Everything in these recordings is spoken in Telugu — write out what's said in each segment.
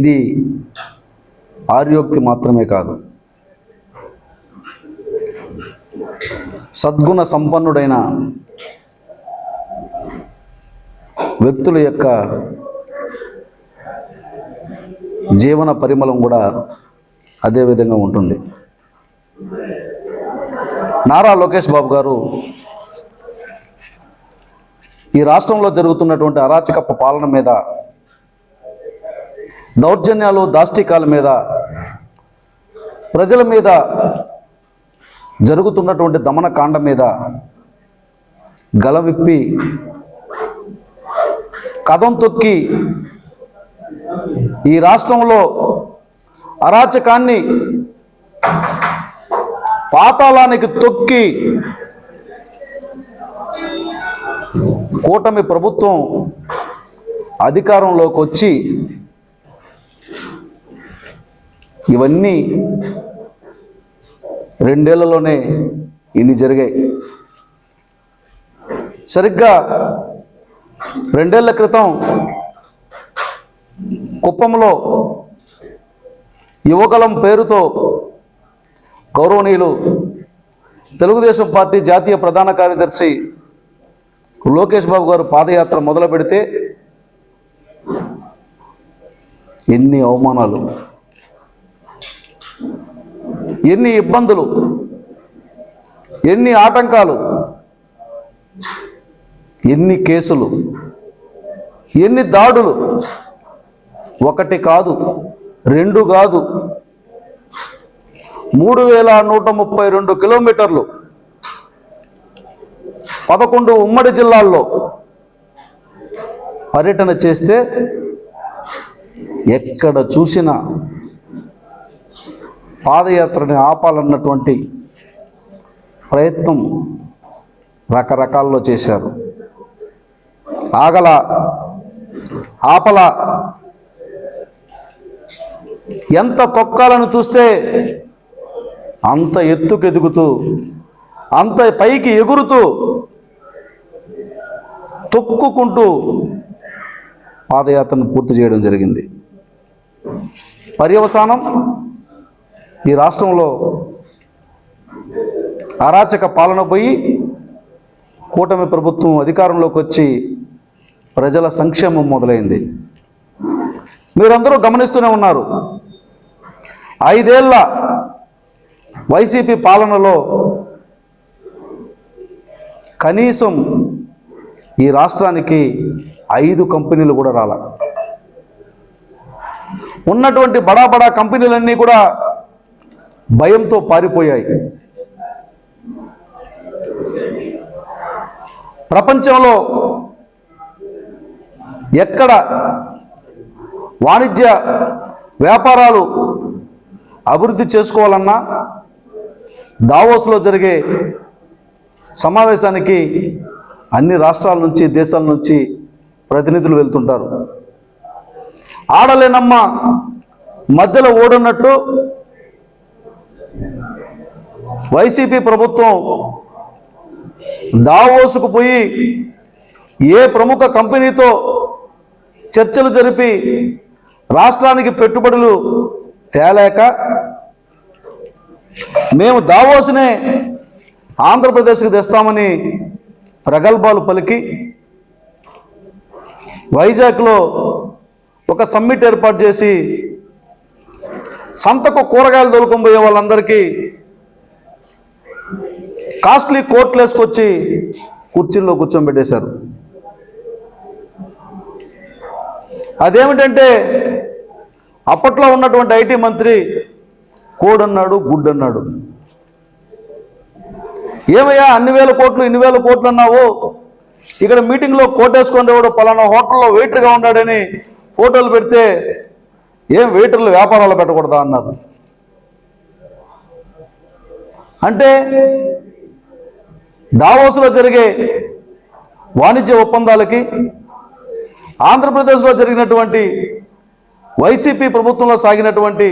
ఇది ఆర్యోక్తి మాత్రమే కాదు. సద్గుణ సంపన్నుడైన వ్యక్తుల యొక్క జీవన పరిమళం కూడా అదే విధంగా ఉంటుంది. నారా లోకేష్ బాబు గారు ఈ రాష్ట్రంలో జరుగుతున్నటువంటి అరాచక పాలన మీద దౌర్జన్యాలు దాష్టికాల మీద ప్రజల మీద జరుగుతున్నటువంటి దమనకాండ మీద గలవిప్పి కథం తొక్కి ఈ రాష్ట్రంలో అరాచకాన్ని పాతాళానికి తొక్కి కూటమి ప్రభుత్వం అధికారంలోకి వచ్చి ఇవన్నీ రెండేళ్ళలోనే ఇన్ని జరిగాయి. సరిగ్గా రెండేళ్ళ క్రితం కుప్పంలో యువకలం పేరుతో గౌరవనీయులు తెలుగుదేశం పార్టీ జాతీయ ప్రధాన కార్యదర్శి లోకేష్ బాబు గారు పాదయాత్ర మొదలు పెడితే ఎన్ని అవమానాలు. ఎన్ని ఇబ్బందులు ఎన్ని ఆటంకాలు ఎన్ని కేసులు ఎన్ని దాడులు. ఒకటి కాదు రెండు కాదు. మూడు వేల నూట ముప్పై రెండు కిలోమీటర్లు పదకొండు ఉమ్మడి జిల్లాల్లో పర్యటన చేస్తే ఎక్కడ చూసినా పాదయాత్రని ఆపాలన్నటువంటి ప్రయత్నం రకరకాల్లో చేశారు. ఆగల ఆపల. ఎంత తొక్కాలను చూస్తే అంత ఎత్తుకెదుగుతూ అంత పైకి ఎగురుతూ తొక్కుకుంటూ పాదయాత్రను పూర్తి చేయడం జరిగింది. పర్యవసానం ఈ రాష్ట్రంలో అరాచక పాలన పోయి కూటమి ప్రభుత్వం అధికారంలోకి వచ్చి ప్రజల సంక్షేమం మొదలైంది. మీరందరూ గమనిస్తూనే ఉన్నారు. ఐదేళ్ళ వైసీపీ పాలనలో కనీసం ఈ రాష్ట్రానికి ఐదు కంపెనీలు కూడా రాల. ఉన్నటువంటి బడా బడా కంపెనీలన్నీ కూడా భయంతో పారిపోయాయి. ప్రపంచంలో ఎక్కడ వాణిజ్య వ్యాపారాలు అభివృద్ధి చేసుకోవాలన్నా దావోస్లో జరిగే సమావేశానికి అన్ని రాష్ట్రాల నుంచి దేశాల నుంచి ప్రతినిధులు వెళ్తుంటారు. ఆడలేనమ్మ మధ్యలో ఓడున్నట్టు వైసీపీ ప్రభుత్వం దావోసుకు పోయి ఏ ప్రముఖ కంపెనీతో చర్చలు జరిపి రాష్ట్రానికి పెట్టుబడులు తేలేక మేము దావోసునే ఆంధ్రప్రదేశ్కి తెస్తామని ప్రగల్భాలు పలికి వైజాగ్లో ఒక సమ్మిట్ ఏర్పాటు చేసి సంతకు కూరగాయలు తోలుకొని పోయే వాళ్ళందరికీ కాస్ట్లీ కోట్లు వేసుకొచ్చి కుర్చీల్లో కూర్చోబెట్టేశారు. అదేమిటంటే అప్పట్లో ఉన్నటువంటి ఐటీ మంత్రి కోడన్నాడు గుడ్డన్నాడు. గుడ్ అన్నాడు ఏమయ్యా అన్ని వేల కోట్లు ఇన్ని వేల కోట్లు అన్నావు? ఇక్కడ మీటింగ్లో కోటేసుకొని కూడా పలానా హోటల్లో వెయిటర్గా ఉన్నాడని ఫోటోలు పెడితే ఏం వెయిటర్లు వ్యాపారాలు పెట్టకూడదా అన్నారు. అంటే దావోసులో జరిగే వాణిజ్య ఒప్పందాలకి ఆంధ్రప్రదేశ్లో జరిగినటువంటి వైసీపీ ప్రభుత్వంలో సాగినటువంటి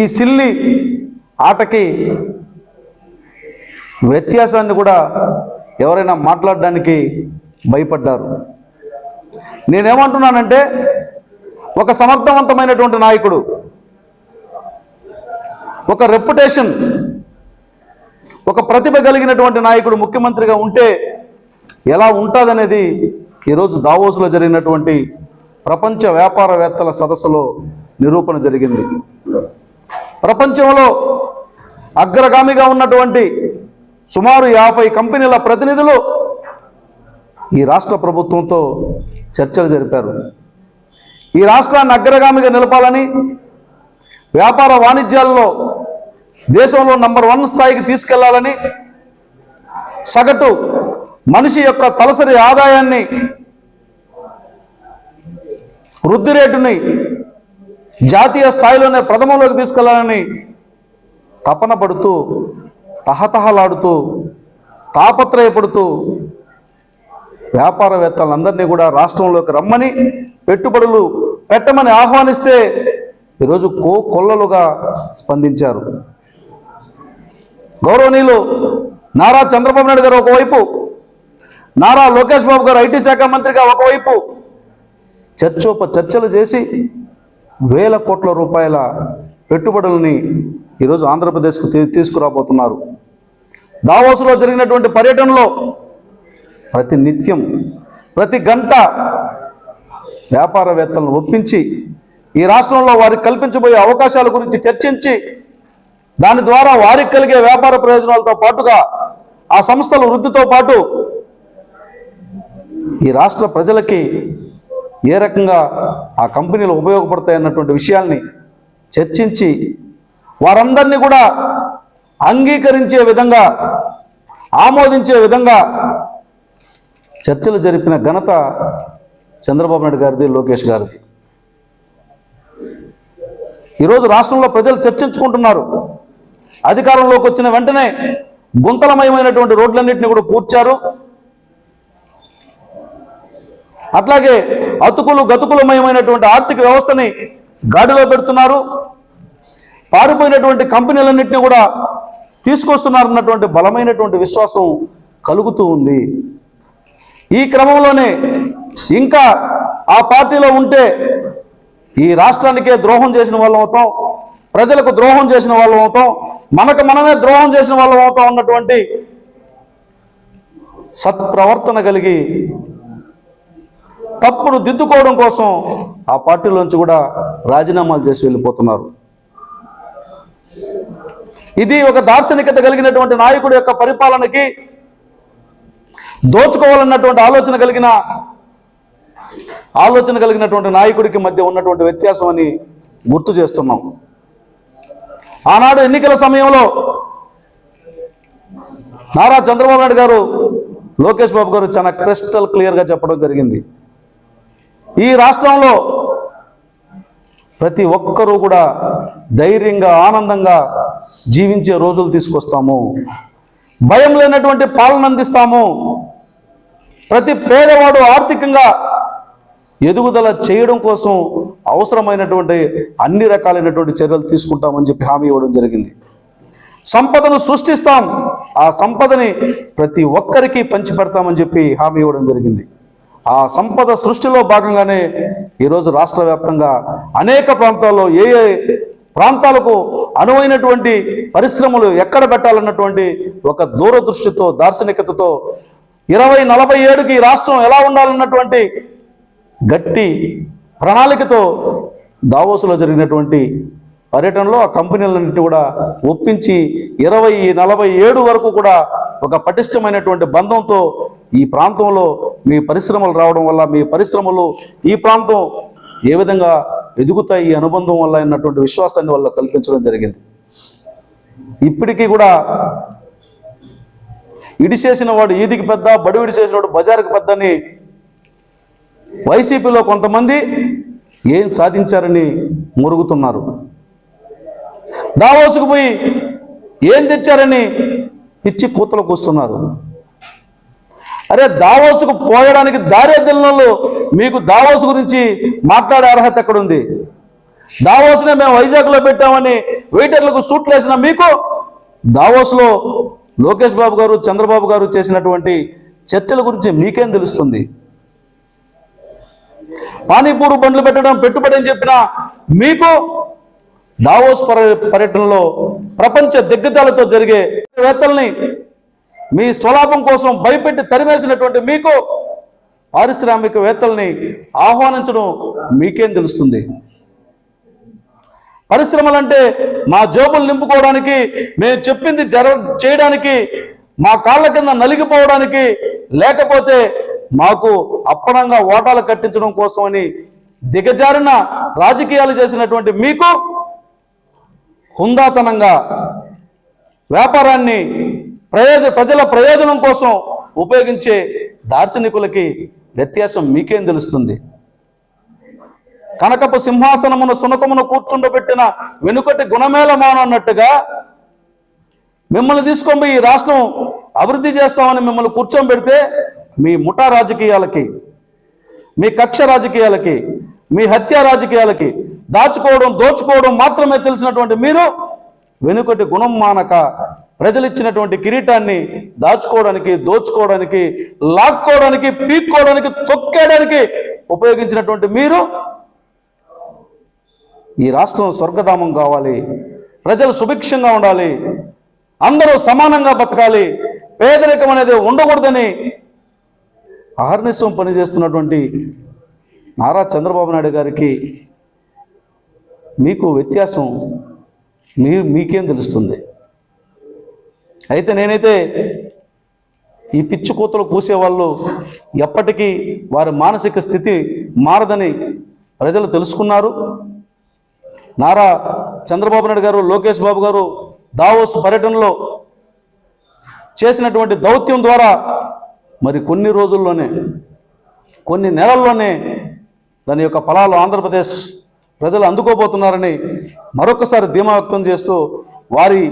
ఈ సిల్లి ఆటకి వ్యత్యాసాన్ని కూడా ఎవరైనా మాట్లాడడానికి భయపడ్డారు. నేనేమంటున్నానంటే ఒక సమర్థవంతమైనటువంటి నాయకుడు ఒక రెప్యుటేషన్ ఒక ప్రతిభ కలిగినటువంటి నాయకుడు ముఖ్యమంత్రిగా ఉంటే ఎలా ఉంటుందనేది ఈరోజు దావోసులో జరిగినటువంటి ప్రపంచ వ్యాపారవేత్తల సదస్సులో నిరూపణ జరిగింది. ప్రపంచంలో అగ్రగామిగా ఉన్నటువంటి సుమారు యాభై కంపెనీల ప్రతినిధులు ఈ రాష్ట్ర ప్రభుత్వంతో చర్చలు జరిపారు. ఈ రాష్ట్రాన్ని అగ్రగామిగా నిలపాలని వ్యాపార వాణిజ్యాల్లో దేశంలో నంబర్ వన్ స్థాయికి తీసుకెళ్ళాలని సగటు మనిషి యొక్క తలసరి ఆదాయాన్ని వృద్ధి రేటుని జాతీయ స్థాయిలోనే ప్రథమంలోకి తీసుకెళ్ళాలని తపన పడుతూ తహతహలాడుతూ తాపత్రయపడుతూ వ్యాపారవేత్తలందరినీ కూడా రాష్ట్రంలోకి రమ్మని పెట్టుబడులు పెట్టమని ఆహ్వానిస్తే ఈరోజు కో కొల్లలుగా స్పందించారు. గౌరవనీయులు నారా చంద్రబాబు నాయుడు గారు ఒకవైపు నారా లోకేష్ బాబు గారు ఐటీ శాఖ మంత్రిగా ఒకవైపు చర్చోప చర్చలు చేసి వేల కోట్ల రూపాయల పెట్టుబడులని ఈరోజు ఆంధ్రప్రదేశ్కు తీ- తీసుకురాబోతున్నారు. దావోసులో జరిగినటువంటి పర్యటనలో ప్రతి నిత్యం ప్రతి గంట వ్యాపారవేత్తలను ఒప్పించి ఈ రాష్ట్రంలో వారికి కల్పించబోయే అవకాశాల గురించి చర్చించి దాని ద్వారా వారికి కలిగే వ్యాపార ప్రయోజనాలతో పాటుగా ఆ సంస్థల వృద్ధితో పాటు ఈ రాష్ట్ర ప్రజలకి ఏ రకంగా ఆ కంపెనీలు ఉపయోగపడతాయి అన్నటువంటి విషయాల్ని చర్చించి వారందరినీ కూడా అంగీకరించే విధంగా ఆమోదించే విధంగా చర్చలు జరిపిన ఘనత చంద్రబాబు నాయుడు గారిది లోకేష్ గారిది. ఈరోజు రాష్ట్రంలో ప్రజలు చర్చించుకుంటున్నారు. అధికారంలోకి వచ్చిన వెంటనే గుంతలమయమైనటువంటి రోడ్లన్నింటినీ కూడా పూడ్చారు. అట్లాగే అతుకులు గతుకులమయమైనటువంటి ఆర్థిక వ్యవస్థని గాడిలో పెడుతున్నారు. పారిపోయినటువంటి కంపెనీలన్నింటినీ కూడా తీసుకొస్తున్నారన్నటువంటి బలమైనటువంటి విశ్వాసం కలుగుతూ ఉంది. ఈ క్రమంలోనే ఇంకా ఆ పార్టీలో ఉంటే ఈ రాష్ట్రానికే ద్రోహం చేసిన వాళ్ళం అవుతాం ప్రజలకు ద్రోహం చేసిన వాళ్ళం అవుతాం మనకు మనమే ద్రోహం చేసిన వాళ్ళం అవుతా ఉన్నటువంటి సత్ప్రవర్తన కలిగి తప్పును దిద్దుకోవడం కోసం ఆ పార్టీలోంచి కూడా రాజీనామాలు చేసి వెళ్ళిపోతున్నారు. ఇది ఒక దార్శనికత కలిగినటువంటి నాయకుడి యొక్క పరిపాలనకి దోచుకోవాలన్నటువంటి ఆలోచన కలిగిన ఆలోచన కలిగినటువంటి నాయకుడికి మధ్య ఉన్నటువంటి వ్యత్యాసం అని గుర్తు చేస్తున్నాం. ఆనాడు ఎన్నికల సమయంలో నారా చంద్రబాబు నాయుడు గారు లోకేష్ బాబు గారు చాలా క్రిస్టల్ క్లియర్గా చెప్పడం జరిగింది. ఈ రాష్ట్రంలో ప్రతి ఒక్కరూ కూడా ధైర్యంగా ఆనందంగా జీవించే రోజులు తీసుకొస్తాము. భయం లేనటువంటి పాలన అందిస్తాము. ప్రతి పేదవాడు ఆర్థికంగా ఎదుగుదల చేయడం కోసం అవసరమైనటువంటి అన్ని రకాలైనటువంటి చర్యలు తీసుకుంటామని చెప్పి హామీ ఇవ్వడం జరిగింది. సంపదను సృష్టిస్తాం. ఆ సంపదని ప్రతి ఒక్కరికి పంచిపెడతామని చెప్పి హామీ ఇవ్వడం జరిగింది. ఆ సంపద సృష్టిలో భాగంగానే ఈరోజు రాష్ట్ర వ్యాప్తంగా అనేక ప్రాంతాల్లో ఏ ఏ ప్రాంతాలకు అనువైనటువంటి పరిశ్రమలు ఎక్కడ పెట్టాలన్నటువంటి ఒక దూరదృష్టితో దార్శనికతతో ఇరవై నలభై ఏడుకి రాష్ట్రం ఎలా ఉండాలన్నటువంటి గట్టి ప్రణాళికతో దావోసులో జరిగినటువంటి పర్యటనలో ఆ కంపెనీలన్నింటినీ కూడా ఒప్పించి ఇరవై నలభై ఏడు వరకు కూడా ఒక పటిష్టమైనటువంటి బంధంతో ఈ ప్రాంతంలో మీ పరిశ్రమలు రావడం వల్ల మీ పరిశ్రమలు ఈ ప్రాంతం ఏ విధంగా ఎదుగుతాయి ఈ అనుబంధం వల్ల అన్నటువంటి విశ్వాసాన్ని వల్ల కల్పించడం జరిగింది. ఇప్పటికీ కూడా ఇడిసేసిన వాడు ఈదికి పెద్ద బడివిడి చేసిన వాడు బజారుకి పెద్ద అని వైసీపీలో కొంతమంది ఏం సాధించారని మురుగుతున్నారు. దావోసుకు పోయి ఏం తెచ్చారని పిచ్చి కూతలకు వస్తున్నారు అరే దావోసుకు పోయడానికి దారేదిల్లో మీకు దావోసు గురించి మాట్లాడే అర్హత ఎక్కడుంది? దావోసునే మేము వైజాగ్లో పెట్టామని వెయిటర్లకు సూట్లు వేసిన మీకు దావోస్లో లోకేష్ బాబు గారు చంద్రబాబు గారు చేసినటువంటి చర్చల గురించి మీకేం తెలుస్తుంది? పానీపూరు బండ్లు పెట్టడం పెట్టుబడి అని చెప్పిన మీకు దావోస్ పర్యటనలో ప్రపంచ దిగ్గజాలతో జరిగే వేత్తల్ని మీ స్వలాభం కోసం భయపెట్టి తరిమేసినటువంటి మీకు పారిశ్రామికవేత్తల్ని ఆహ్వానించడం మీకేం తెలుస్తుంది? పరిశ్రమలంటే మా జోబులు నింపుకోవడానికి మేము చెప్పింది జర చేయడానికి మా కాళ్ళ కింద నలిగిపోవడానికి లేకపోతే మాకు అప్పనంగా ఓటాలు కట్టించడం కోసమని దిగజారిన రాజకీయాలు చేసినటువంటి మీకు హుందాతనంగా వ్యాపారాన్ని ప్రయోజ ప్రజల ప్రయోజనం కోసం ఉపయోగించే దార్శనికులకి వ్యత్యాసం మీకేం తెలుస్తుంది? కనకపు సింహాసనమును సునకమును కూర్చుండబెట్టిన వెనుకటి గుణమేళమాను అన్నట్టుగా మిమ్మల్ని తీసుకొని ఈ రాష్ట్రం అభివృద్ధి చేస్తామని మిమ్మల్ని కూర్చోబెడితే మీ ముఠా రాజకీయాలకి మీ కక్ష రాజకీయాలకి మీ హత్య రాజకీయాలకి దాచుకోవడం దోచుకోవడం మాత్రమే తెలిసినటువంటి మీరు వెనుకటి గుణం మానక ప్రజలిచ్చినటువంటి కిరీటాన్ని దాచుకోవడానికి దోచుకోవడానికి లాక్కోవడానికి పీక్కోవడానికి తొక్కేయడానికి ఉపయోగించినటువంటి మీరు ఈ రాష్ట్రం స్వర్గధామం కావాలి ప్రజలు సుభిక్షంగా ఉండాలి అందరూ సమానంగా బతకాలి పేదరికం అనేది ఉండకూడదని ఆహర్నిశం పనిచేస్తున్నటువంటి నారా చంద్రబాబు నాయుడు గారికి మీకు వ్యత్యాసం మీ మీకేం తెలుస్తుంది? అయితే నేనైతే ఈ పిచ్చి కూతలు కూసేవాళ్ళు ఎప్పటికీ వారి మానసిక స్థితి మారదని ప్రజలు తెలుసుకున్నారు. నారా చంద్రబాబు నాయుడు గారు లోకేష్ బాబు గారు దావోస్ పర్యటనలో చేసినటువంటి దౌత్యం ద్వారా మరి కొన్ని రోజుల్లోనే కొన్ని నెలల్లోనే దాని యొక్క ఫలాలు ఆంధ్రప్రదేశ్ ప్రజలు అందుకోబోతున్నారని మరొకసారి ధీమా వ్యక్తం చేస్తూ వారి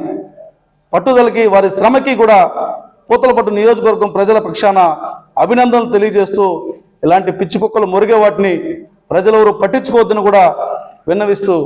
పట్టుదలకి వారి శ్రమకి కూడా పూతలపట్టు నియోజకవర్గం ప్రజల పక్షాన అభినందనలు తెలియజేస్తూ ఇలాంటి పిచ్చి కుక్కలు మురిగే వాటిని ప్రజలెవరు పట్టించుకోవద్దని కూడా విన్నవిస్తూ